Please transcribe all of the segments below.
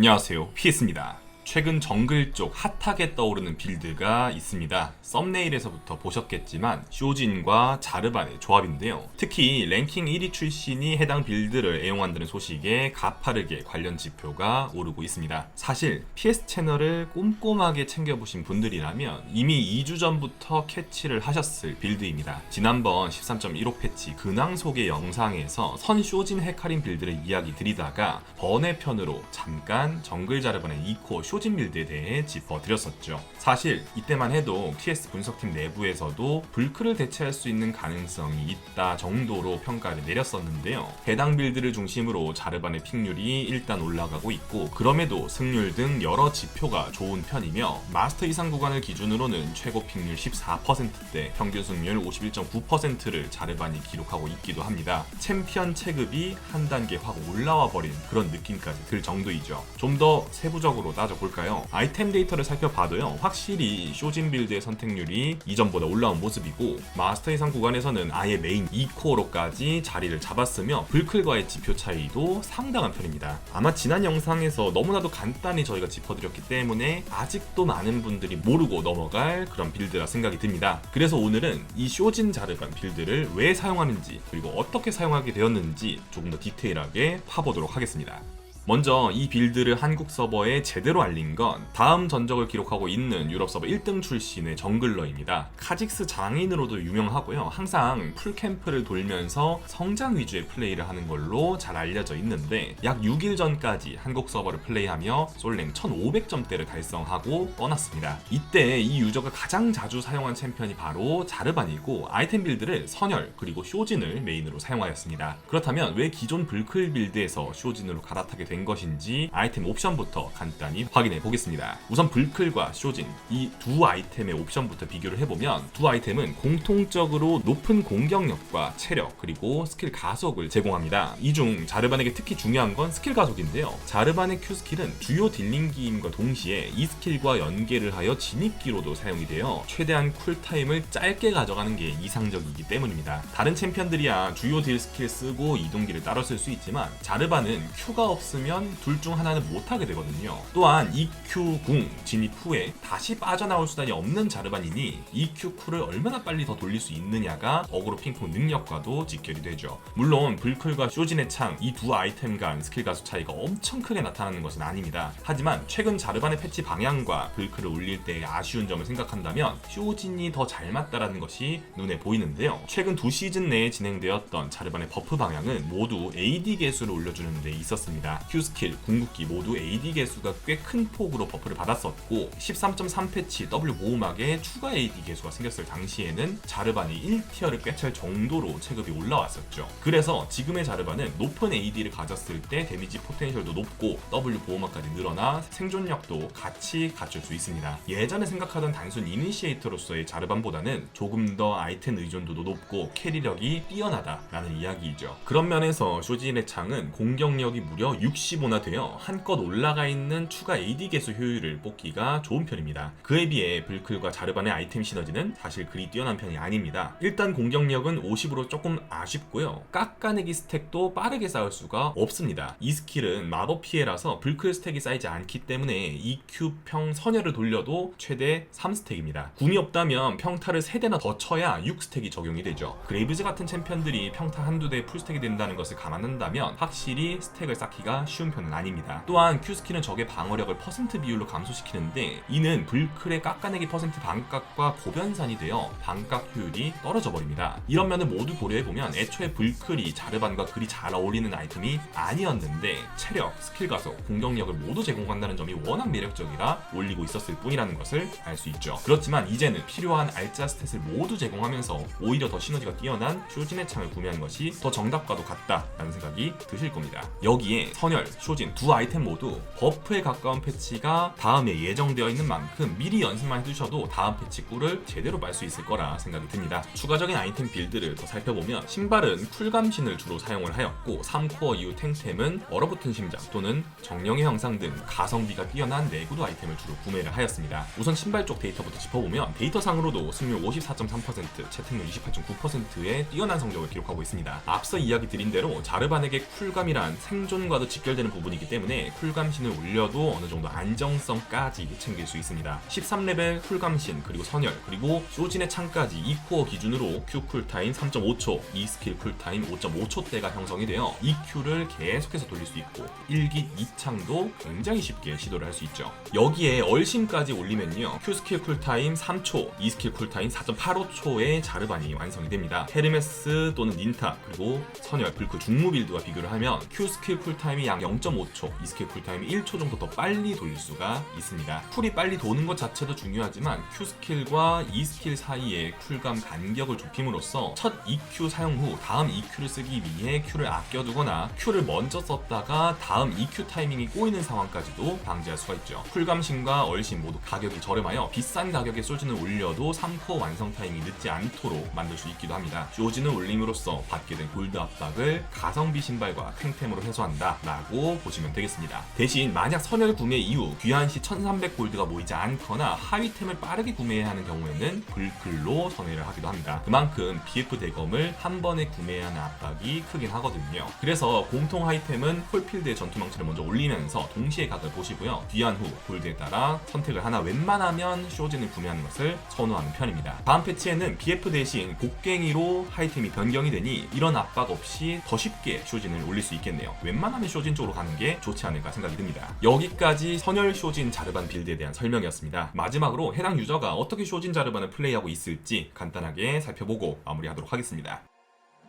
안녕하세요. 피에스입니다 최근 정글 쪽 핫하게 떠오르는 빌드가 있습니다. 썸네일에서부터 보셨겠지만 쇼진과 자르반의 조합인데요. 특히 랭킹 1위 출신이 해당 빌드를 애용한다는 소식에 가파르게 관련 지표가 오르고 있습니다. 사실 PS 채널을 꼼꼼하게 챙겨보신 분들이라면 이미 2주 전부터 캐치를 하셨을 빌드입니다. 지난번 13.15 패치 근황 소개 영상에서 선 쇼진 헤카림 빌드를 이야기 드리다가 번외편으로 잠깐 정글 자르반의 2코 쇼진 빌드에 대해 짚어드렸었죠. 사실 이때만 해도 TS 분석팀 내부에서도 불크를 대체할 수 있는 가능성이 있다 정도로 평가를 내렸었는데요. 해당 빌드를 중심으로 자르반의 픽률이 일단 올라가고 있고 그럼에도 승률 등 여러 지표가 좋은 편이며 마스터 이상 구간을 기준으로는 최고 픽률 14%대 평균 승률 51.9%를 자르반이 기록하고 있기도 합니다. 챔피언 체급이 한 단계 확 올라와 버린 그런 느낌까지 들 정도이죠. 좀 더 세부적으로 따져볼 까요? 아이템 데이터를 살펴봐도요, 확실히 쇼진 빌드의 선택률이 이전보다 올라온 모습이고, 마스터 이상 구간에서는 아예 메인 2코어로까지 자리를 잡았으며, 불클과의 지표 차이도 상당한 편입니다. 아마 지난 영상에서 너무나도 간단히 저희가 짚어드렸기 때문에 아직도 많은 분들이 모르고 넘어갈 그런 빌드라 생각이 듭니다. 그래서 오늘은 이 쇼진 자르반 빌드를 왜 사용하는지, 그리고 어떻게 사용하게 되었는지 조금 더 디테일하게 파보도록 하겠습니다. 먼저 이 빌드를 한국 서버에 제대로 알린 건 다음 전적을 기록하고 있는 유럽 서버 1등 출신의 정글러입니다. 카직스 장인으로도 유명하고요. 항상 풀캠프를 돌면서 성장 위주의 플레이를 하는 걸로 잘 알려져 있는데 약 6일 전까지 한국 서버를 플레이하며 솔랭 1500점대를 달성하고 떠났습니다. 이때 이 유저가 가장 자주 사용한 챔피언이 바로 자르반이고 아이템 빌드를 선열 그리고 쇼진을 메인으로 사용하였습니다. 그렇다면 왜 기존 불클 빌드에서 쇼진으로 갈아타게 된 것인지 아이템 옵션부터 간단히 확인해 보겠습니다. 우선 불클과 쇼진 이 두 아이템의 옵션부터 비교를 해보면 두 아이템은 공통적으로 높은 공격력과 체력 그리고 스킬 가속을 제공합니다. 이 중 자르반에게 특히 중요한 건 스킬 가속인데요. 자르반의 Q 스킬은 주요 딜링기임과 동시에 이 스킬과 연계를 하여 진입기로도 사용이 되어 최대한 쿨타임을 짧게 가져가는 게 이상적이기 때문입니다. 다른 챔피언들이야 주요 딜 스킬 쓰고 이동기를 따로 쓸 수 있지만 자르반은 Q가 없으 면 둘 중 하나는 못하게 되거든요. 또한 EQ 궁 진입 후에 다시 빠져나올 수단이 없는 자르반이니 EQ 쿨을 얼마나 빨리 더 돌릴 수 있느냐가 어그로 핑퐁 능력과도 직결이 되죠. 물론 불클과 쇼진의 창 이 두 아이템 간 스킬 가속 차이가 엄청 크게 나타나는 것은 아닙니다. 하지만 최근 자르반의 패치 방향과 불클을 올릴 때의 아쉬운 점을 생각한다면 쇼진이 더 잘 맞다라는 것이 눈에 보이는데요. 최근 두 시즌 내에 진행되었던 자르반의 버프 방향은 모두 AD 개수를 올려주는 데 있었습니다. Q 스킬, 궁극기 모두 AD 개수가 꽤 큰 폭으로 버프를 받았었고 13.3 패치 W 모음하게 추가 AD 개수가 생겼을 당시에는 자르반이 1티어를 꿰찰 정도로 체급이 올라왔었죠. 그래서 지금의 자르반은 높은 AD를 가졌을 때 데미지 포텐셜도 높고 W 보호막까지 늘어나 생존력도 같이 갖출 수 있습니다. 예전에 생각하던 단순 이니시에이터로서의 자르반보다는 조금 더 아이템 의존도도 높고 캐리력이 뛰어나다라는 이야기이죠. 그런 면에서 쇼진의 창은 공격력이 무려 65나 되어 한껏 올라가 있는 추가 AD 개수 효율을 뽑기가 좋은 편입니다. 그에 비해 불클과 자르반의 아이템 시너지는 사실 그리 뛰어난 편이 아닙니다. 일단 공격력은 50으로 조금 아쉽고요. 깎아내기 스택도 빠르게 쌓을 수가 없습니다. 이 스킬은 마법 피해라서 불클 스택이 쌓이지 않기 때문에 EQ 평 선열을 돌려도 최대 3스택입니다. 궁이 없다면 평타를 3대나 더 쳐야 6스택이 적용이 되죠. 그레이브즈 같은 챔피언들이 평타 한두 대 풀스택이 된다는 것을 감안한다면 확실히 스택을 쌓기가 쉬운 편은 아닙니다. 또한 Q 스킬은 적의 방어력을 퍼센트 비율로 감소시키는데 이는 불클의 깎아내기 퍼센트 반값과 고변산이 되어 반값 효율이 떨어져 버립니다. 이런 면을 모두 고려해보면 애초에 불클이 자르반과 그리 잘 어울리는 아이템이 아니었는데 체력, 스킬 가속, 공격력을 모두 제공한다는 점이 워낙 매력적이라 올리고 있었을 뿐이라는 것을 알 수 있죠. 그렇지만 이제는 필요한 알짜 스탯을 모두 제공하면서 오히려 더 시너지가 뛰어난 쇼진의 창을 구매한 것이 더 정답과도 같다라는 생각이 드실 겁니다. 여기에 선열, 쇼진 두 아이템 모두 버프에 가까운 패치가 다음에 예정되어 있는 만큼 미리 연습만 해두셔도 다음 패치 꿀을 제대로 말 수 있을 거라 생각이 듭니다. 추가적인 아이템 빌드를 더 살펴보면 신발은 쿨감신을 주로 사용을 하였고 3코어 이후 탱템은 얼어붙은 심장 또는 정령의 형상 등 가성비가 뛰어난 내구도 아이템을 주로 구매를 하였습니다. 우선 신발 쪽 데이터부터 짚어보면 데이터상으로도 승률 54.3%, 채택률 28.9%의 뛰어난 성적을 기록하고 있습니다. 앞서 이야기 드린 대로 자르반에게 쿨감이란 생존과도 직결 직결되는 부분이기 때문에 쿨감신을 올려도 어느 정도 안정성까지 챙길 수 있습니다. 13레벨 쿨감신 그리고 선열 그리고 쇼진의 창까지 2코어 기준으로 Q 쿨타임 3.5초, 2스킬 쿨타임 5.5초대가 형성이 되어 EQ를 계속해서 돌릴 수 있고 1기 2창도 굉장히 쉽게 시도를 할 수 있죠. 여기에 얼심까지 올리면요. Q 스킬 쿨타임 3초, 2스킬 쿨타임 4.85초의 자르반이 완성이 됩니다. 헤르메스 또는 닌타 그리고 선열 불크 중무 빌드와 비교를 하면 Q 스킬 쿨타임이 약 0.5초, 2스킬 쿨타임이 1초 정도 더 빨리 돌릴 수가 있습니다. 쿨이 빨리 도는 것 자체도 중요하지만 Q 스킬과 2 스킬 사이의 쿨감 간격을 좁힘으로써 첫 EQ 사용 후 다음 EQ를 쓰기 위해 Q를 아껴두거나 Q를 먼저 썼다가 다음 EQ 타이밍이 꼬이는 상황까지도 방지할 수가 있죠. 쿨감신과 얼신 모두 가격이 저렴하여 비싼 가격에 소진을 올려도 3코어 완성 타임이 늦지 않도록 만들 수 있기도 합니다. 쇼진을 올림으로써 받게 된 골드 압박을 가성비 신발과 탱템으로 해소한다 라고 보시면 되겠습니다. 대신 만약 선열 구매 이후 귀한 시1300 골드가 모이지 않거나 하위템을 빠르게 구매해야 하는 경우에는 불클로 선회를 하기도 합니다. 그만큼 BF 대검을 한 번에 구매해야 하는 압박이 크긴 하거든요. 그래서 공통 하이템은 폴필드의 전투망치를 먼저 올리면서 동시에 각을 보시고요. 귀한 후 골드에 따라 선택을 하나 웬만하면 쇼진을 구매하는 것을 선호하는 편입니다. 다음 패치에는 BF 대신 곡괭이로 하이템이 변경이 되니 이런 압박 없이 더 쉽게 쇼진을 올릴 수 있겠네요. 웬만하면 쇼진 쪽으로 가는 게 좋지 않을까 생각이 듭니다. 여기까지 선열 쇼진 자르반 빌드에 대한 설명이었습니다. 마지막으로 해당 유저가 어떻게 쇼진 자르반을 플레이하고 있을지 간단하게 살펴보고 마무리하도록 하겠습니다.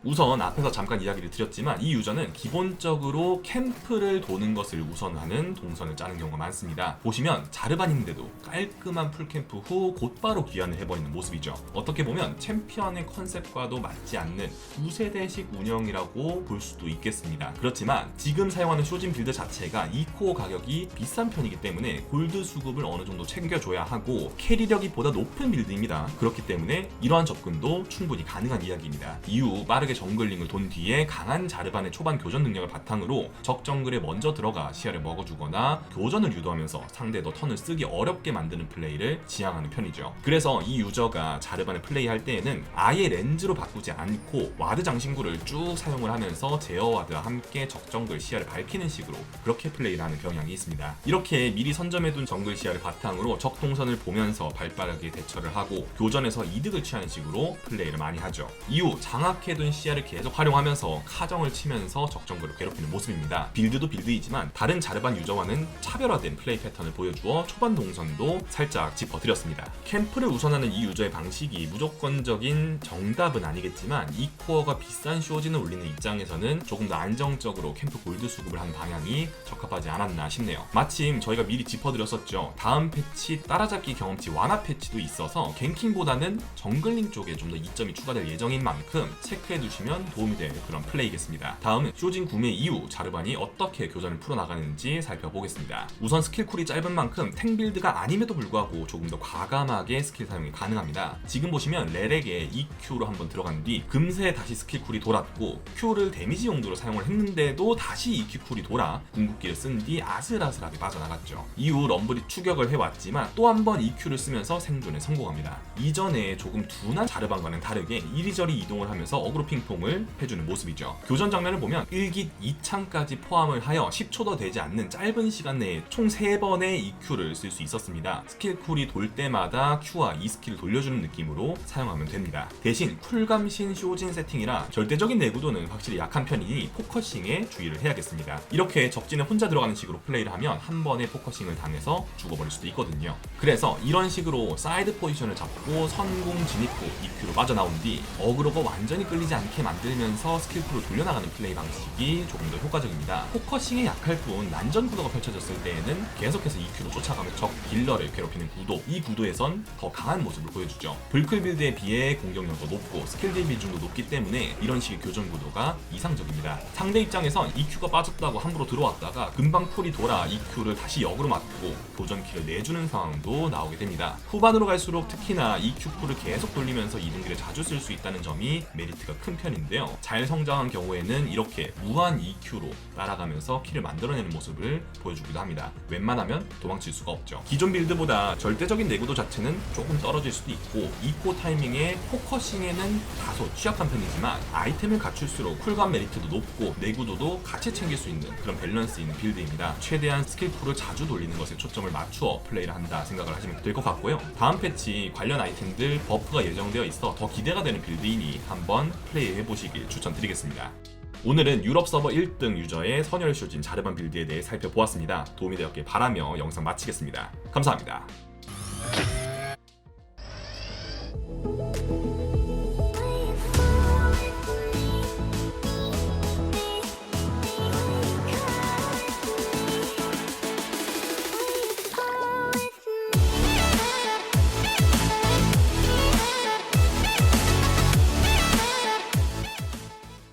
우선 앞에서 잠깐 이야기를 드렸지만 이 유저는 기본적으로 캠프를 도는 것을 우선하는 동선을 짜는 경우가 많습니다. 보시면 자르반인데도 깔끔한 풀캠프 후 곧바로 귀환을 해버리는 모습이죠. 어떻게 보면 챔피언의 컨셉과도 맞지 않는 2세대식 운영이라고 볼 수도 있겠습니다. 그렇지만 지금 사용하는 쇼진 빌드 자체가 2코어 가격이 비싼 편이기 때문에 골드 수급을 어느 정도 챙겨줘야 하고 캐리력이 보다 높은 빌드입니다. 그렇기 때문에 이러한 접근도 충분히 가능한 이야기입니다. 이후 빠르게 정글링을 돈 뒤에 강한 자르반의 초반 교전 능력을 바탕으로 적 정글에 먼저 들어가 시야를 먹어주거나 교전을 유도하면서 상대 너 턴을 쓰기 어렵게 만드는 플레이를 지향하는 편이죠. 그래서 이 유저가 자르반을 플레이할 때에는 아예 렌즈로 바꾸지 않고 와드 장신구를 쭉 사용을 하면서 제어 와드와 함께 적 정글 시야를 밝히는 식으로 그렇게 플레이를 하는 경향이 있습니다. 이렇게 미리 선점해둔 정글 시야를 바탕으로 적 동선을 보면서 발빠르게 대처를 하고 교전에서 이득을 취하는 식으로 플레이를 많이 하죠. 이후 장악해둔 시 야를 계속 활용하면서 카정을 치면서 적 정글을 괴롭히는 모습입니다. 빌드도 빌드이지만 다른 자르반 유저와는 차별화된 플레이 패턴을 보여주어 초반 동선도 살짝 짚어드렸습니다. 캠프를 우선하는 이 유저의 방식이 무조건적인 정답은 아니겠지만 이 코어가 비싼 쇼진을 올리는 입장에서는 조금 더 안정적으로 캠프 골드 수급을 하는 방향이 적합하지 않았나 싶네요. 마침 저희가 미리 짚어드렸었죠. 다음 패치 따라잡기 경험치 완화 패치도 있어서 갱킹보다는 정글링 쪽에 좀 더 이점이 추가될 예정인 만큼 체크해 두시 면 도움이 될 그런 플레이겠습니다. 다음은 쇼진 구매 이후 자르반이 어떻게 교전을 풀어나가는지 살펴보겠습니다. 우선 스킬 쿨이 짧은 만큼 탱 빌드가 아님에도 불구하고 조금 더 과감하게 스킬 사용이 가능합니다. 지금 보시면 레렉에 EQ로 한번 들어간 뒤 금세 다시 스킬 쿨이 돌았고 Q를 데미지 용도로 사용을 했는데도 다시 EQ 쿨이 돌아 궁극기를 쓴 뒤 아슬아슬하게 빠져나갔죠. 이후 럼블이 추격을 해왔지만 또 한 번 EQ를 쓰면서 생존에 성공합니다. 이전에 조금 둔한 자르반과는 다르게 이리저리 이동을 하면서 어그로 핑 퐁을 해주는 모습이죠. 교전 장면을 보면 1기 2창까지 포함을 하여 10초도 되지 않는 짧은 시간 내에 총 3번의 EQ를 쓸 수 있었습니다. 스킬 쿨이 돌 때마다 Q와 E 스킬을 돌려주는 느낌으로 사용하면 됩니다. 대신 쿨감신 쇼진 세팅이라 절대적인 내구도는 확실히 약한 편이니 포커싱에 주의를 해야겠습니다. 이렇게 적진에 혼자 들어가는 식으로 플레이를 하면 한 번에 포커싱을 당해서 죽어버릴 수도 있거든요. 그래서 이런 식으로 사이드 포지션을 잡고 선공 진입 후 EQ로 빠져나온 뒤 어그로가 완전히 끌리지 않게 만들면서 스킬 쿨을 돌려나가는 플레이 방식이 조금 더 효과적입니다. 포커싱에 약할 뿐 난전 구도가 펼쳐졌을 때에는 계속해서 EQ로 쫓아가며 적 딜러를 괴롭히는 구도 이 구도에선 더 강한 모습을 보여주죠. 불클 빌드에 비해 공격력도 높고 스킬 딜 비중도 높기 때문에 이런 식의 교전 구도가 이상적입니다. 상대 입장에선 EQ가 빠졌다고 함부로 들어왔다가 금방 풀이 돌아 EQ를 다시 역으로 맞고 킬을 내주는 상황도 나오게 됩니다. 후반으로 갈수록 특히나 EQ 풀을 계속 돌리면서 이동기를 자주 쓸 수 있다는 점이 메리트가 큽큰 편인데요. 잘 성장한 경우에는 이렇게 무한 EQ로 따라가면서 키를 만들어내는 모습을 보여주기도 합니다. 웬만하면 도망칠 수가 없죠. 기존 빌드보다 절대적인 내구도 자체는 조금 떨어질 수도 있고 이코 타이밍에 포커싱에는 다소 취약한 편이지만 아이템을 갖출수록 쿨감 메리트도 높고 내구도도 같이 챙길 수 있는 그런 밸런스 있는 빌드입니다. 최대한 스킬풀을 자주 돌리는 것에 초점을 맞추어 플레이를 한다 생각을 하시면 될 것 같고요. 다음 패치 관련 아이템들 버프가 예정되어 있어 더 기대가 되는 빌드이니 한번 플레이해 보시길 추천드리겠습니다. 오늘은 유럽 서버 1등 유저의 선열 쇼진 자르반 빌드에 대해 살펴보았습니다. 도움이 되었길 바라며 영상 마치겠습니다. 감사합니다.